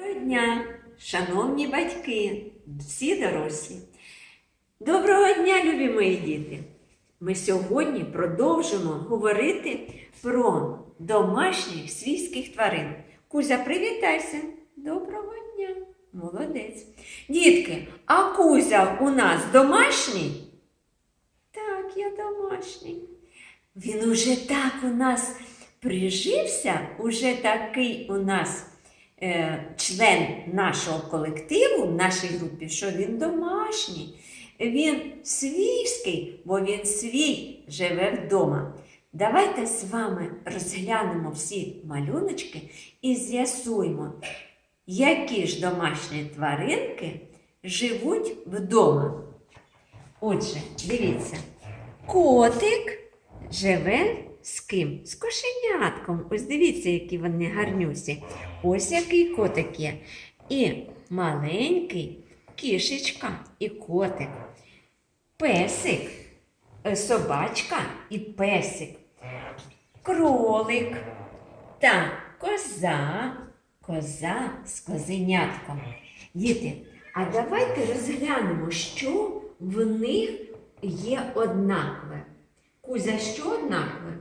Доброго дня, шановні батьки, всі дорослі. Доброго дня, любі мої діти! Ми сьогодні продовжимо говорити про домашніх свійських тварин. Кузя, привітайся! Доброго дня! Молодець. Дітки, а Кузя у нас домашній? Так, я домашній. Він уже так у нас прижився, уже такий у нас член нашого колективу, нашій групі, що він домашній. Він свійський, бо він свій живе вдома. Давайте з вами розглянемо всі малюночки і з'ясуємо, які ж домашні тваринки живуть вдома. Отже, дивіться, котик живе з ким? З кошенятком. Ось дивіться, які вони гарнюсі. Ось який котик є. І маленький кішечка і котик. Песик, е, собачка і песик. Кролик та коза, коза з козенятком. Діти, а давайте розглянемо, що в них є однакове. Кузя, що однакове?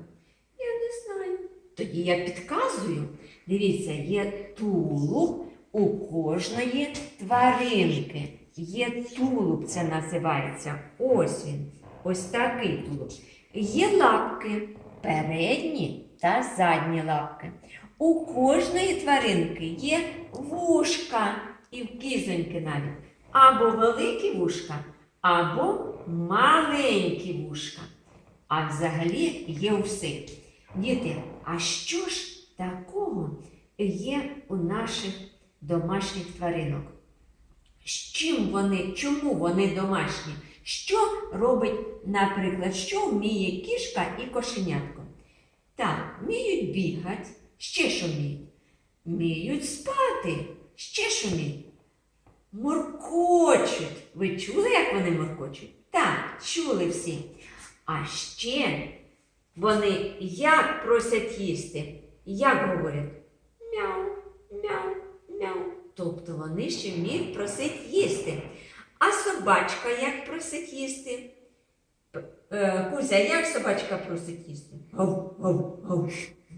Не знаю. Тоді я підказую. Дивіться, є тулуб у кожної тваринки. Є тулуб, це називається. Ось він. Ось такий тулуб. Є лапки, передні та задні лапки. У кожної тваринки є вушка і в кізоньки навіть. Або великі вушка, або маленькі вушка. А взагалі є у всіх. Діти, а що ж такого є у наших домашніх тваринок? З чим вони, чому вони домашні? Що робить, наприклад, що вміє кішка і кошенятко? Так, вміють бігати, ще що вміють? Вміють спати, ще що вміють? Моркочуть. Ви чули, як вони моркочуть? Так, чули всі. А ще вони як просять їсти, як говорять мяу, мяу, мяу. Тобто вони ще вміють просить їсти. А собачка як просить їсти? Е, Кузя, як собачка просить їсти? Гав, гав, гав.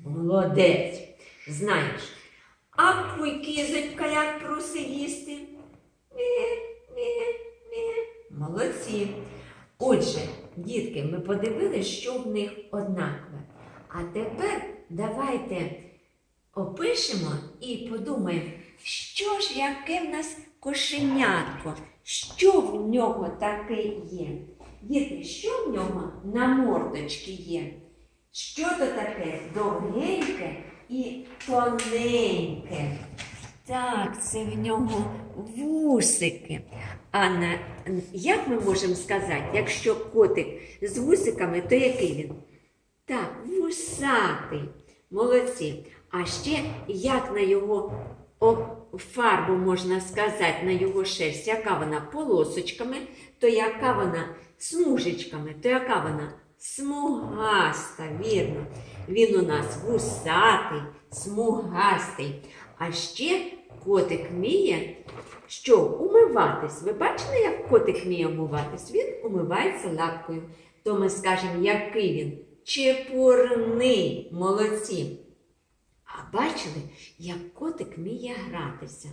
Молодець, знаєш. А куй кізонька як просить їсти? Мє, мє, мє. Молодці. Отже, дітки, ми подивилися, що в них однакове. А тепер давайте опишемо і подумаємо, що ж яке в нас кошенятко, що в нього таке є. Діти, що в нього на мордочці є? Що то таке довгеньке і тоненьке? Так, це в нього вусики. А на, як ми можемо сказати, якщо котик з вусиками, то який він? Так, вусатий. Молодці. А ще як на його фарбу можна сказати, на його шерсть, яка вона полосочками, то яка вона смужечками, то яка вона смугаста, вірно. Він у нас вусатий, смугастий. А ще котик вміє що умиватись. Ви бачили, як котик вміє умиватись? Він умивається лапкою. То ми скажемо, який він? Чепурний, молодці. А бачили, як котик вміє гратися?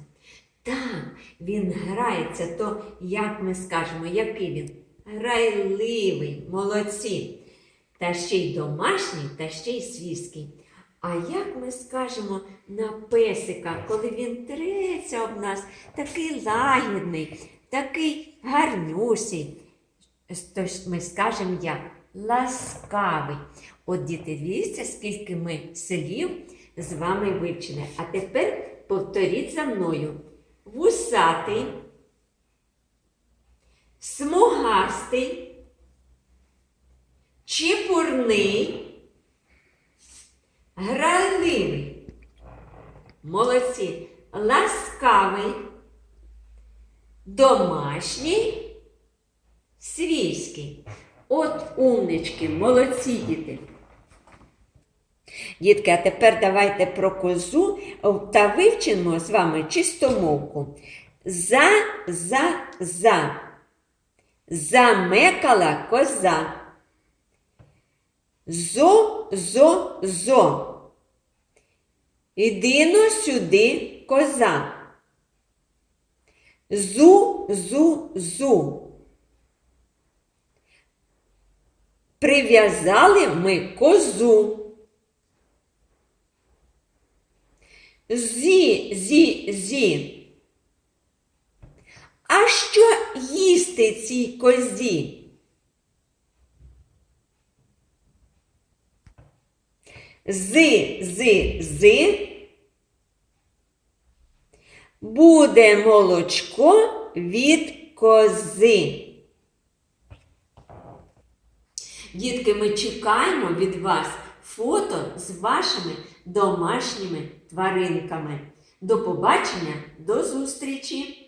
Так, він грається, то як ми скажемо, який він? Грайливий, молодці. Та ще й домашній, та ще й свійський. А як ми скажемо на песика, коли він треться об нас, такий лагідний, такий гарнюсий, то ми скажемо як ласкавий. От діти, дивіться, скільки ми слів з вами вивчили. А тепер повторіть за мною. Вусатий, смугастий, чепурний. Грайливий, молодці, ласкавий, домашній, свійський. От умнички, молодці діти. Дітки, а тепер давайте про козу та вивчимо з вами чистомовку. За, за, за. Замекала коза. Зо, зо, зо. Ідино сюди коза. Зу, зу, зу. Прив'язали ми козу. Зі, зі, зі. А що їсти цій козі? Зи, зи, зи. Буде молочко від кози. Дітки, ми чекаємо від вас фото з вашими домашніми тваринками. До побачення, до зустрічі!